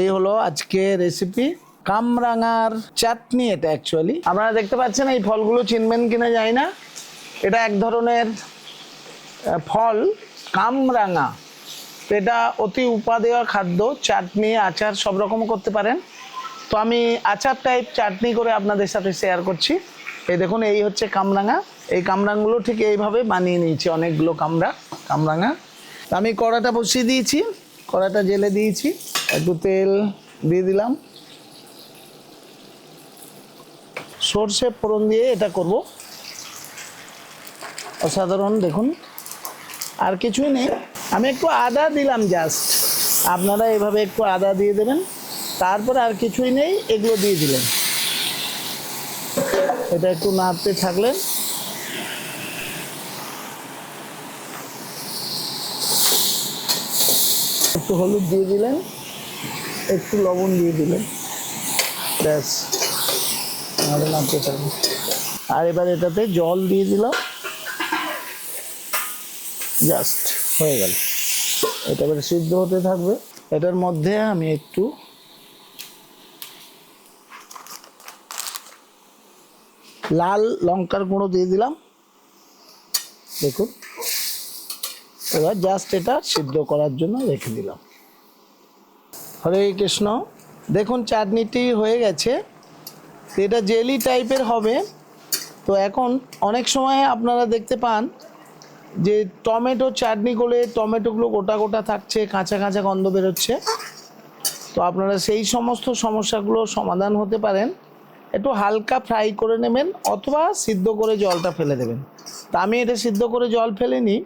এই হলো আজকে রেসিপি কামরাঙার চাটনি এটা অ্যাকচুয়ালি আপনারা দেখতে পাচ্ছেন এই ফলগুলো চিনবেন কিনা জানি না। এটা এক ধরনের ফল, কামরাঙা। এটা অতি উপাদেয় খাদ্য, চাটনি, আচার সব রকম করতে পারেন। তো আমি আচার টাইপ চাটনি করে আপনাদের সাথে শেয়ার করছি। এই দেখুন, এই হচ্ছে কামরাঙা। এই কামরাঙগুলো ঠিক এইভাবে বানিয়ে নিয়েছি অনেকগুলো কামরা, কামরাঙা। আমি কড়াটা বসিয়ে দিয়েছি। কড়াটা জেলে দিয়েছি, একটু তেল দিয়ে দিলাম। সর্ষে ফোড়ন দিয়ে এটা করব। অসাধারণ, দেখুন। আর কিছুই নেই। আমি একটু আদা দিলাম জাস্ট আপনারা এভাবে একটু আদা দিয়ে দেবেন। তারপরে আর কিছুই নেই, এগুলো দিয়ে দিলেন। এটা একটু নাড়তে থাকলেন। একটু হলুদ দিয়ে দিলেন, একটু লবণ দিয়ে দিলেন। ব্যাস নাড়ে নামতে থাকবেন আর এবার এটাতে জল দিয়ে দিলাম। জাস্ট হয়ে গেল। এটা এবার সিদ্ধ হতে থাকবে। এটার মধ্যে আমি একটু লাল লঙ্কার গুঁড়ো দিয়ে দিলাম। দেখুন। এবার জাস্ট এটা সিদ্ধ করার জন্য রেখে দিলাম। হরে কৃষ্ণ। দেখুন, চাটনিটি হয়ে গেছে। এটা জেলি টাইপের হবে। তো এখন অনেক সময় আপনারা দেখতে পান যে টমেটো চাটনি করলে টমেটোগুলো গোটা গোটা থাকছে, কাঁচা কাঁচা গন্ধ বেরোচ্ছে। তো আপনারা সেই সমস্ত সমস্যাগুলো সমাধান হতে পারেন। একটু হালকা ফ্রাই করে নেবেন অথবা সিদ্ধ করে জলটা ফেলে দেবেন। তা আমি এটা সিদ্ধ করে জল ফেলে এটা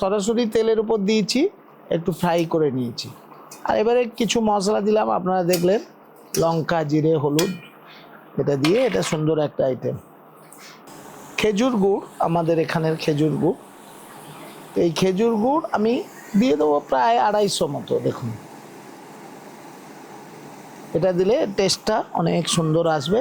সরাসরি তেলের উপর দিয়েছি, একটু ফ্রাই করে নিয়েছি। আর এবারে কিছু মশলা দিলাম, আপনারা দেখলেন, লঙ্কা, জিরে, হলুদ, এটা দিয়ে এটা সুন্দর একটা আইটেম খেজুর গুড়, আমাদের এখানের খেজুর গুড়। এই খেজুর গুড় আমি দিয়ে দেবো প্রায় আড়াইশো মতো, দেখুন। এটা দিলে টেস্টটা অনেক সুন্দর আসবে।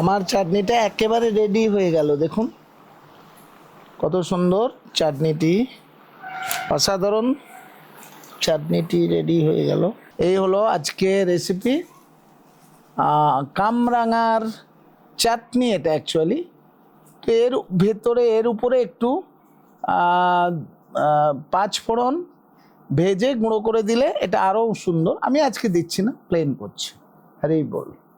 আমার চাটনিটা একেবারে রেডি হয়ে গেল দেখুন। কত সুন্দর চাটনিটি। অসাধারণ চাটনিটি রেডি হয়ে গেল। এই হলো আজকে রেসিপি কামরাঙার চাটনি এটা অ্যাকচুয়ালি তো এর ভেতরে এর উপরে একটু আহ, আহ, পাঁচ ফোড়ন ভেজে গুঁড়ো করে দিলে এটা আরও সুন্দর। আমি আজকে দিচ্ছি না প্লেন করছি। আরে বল।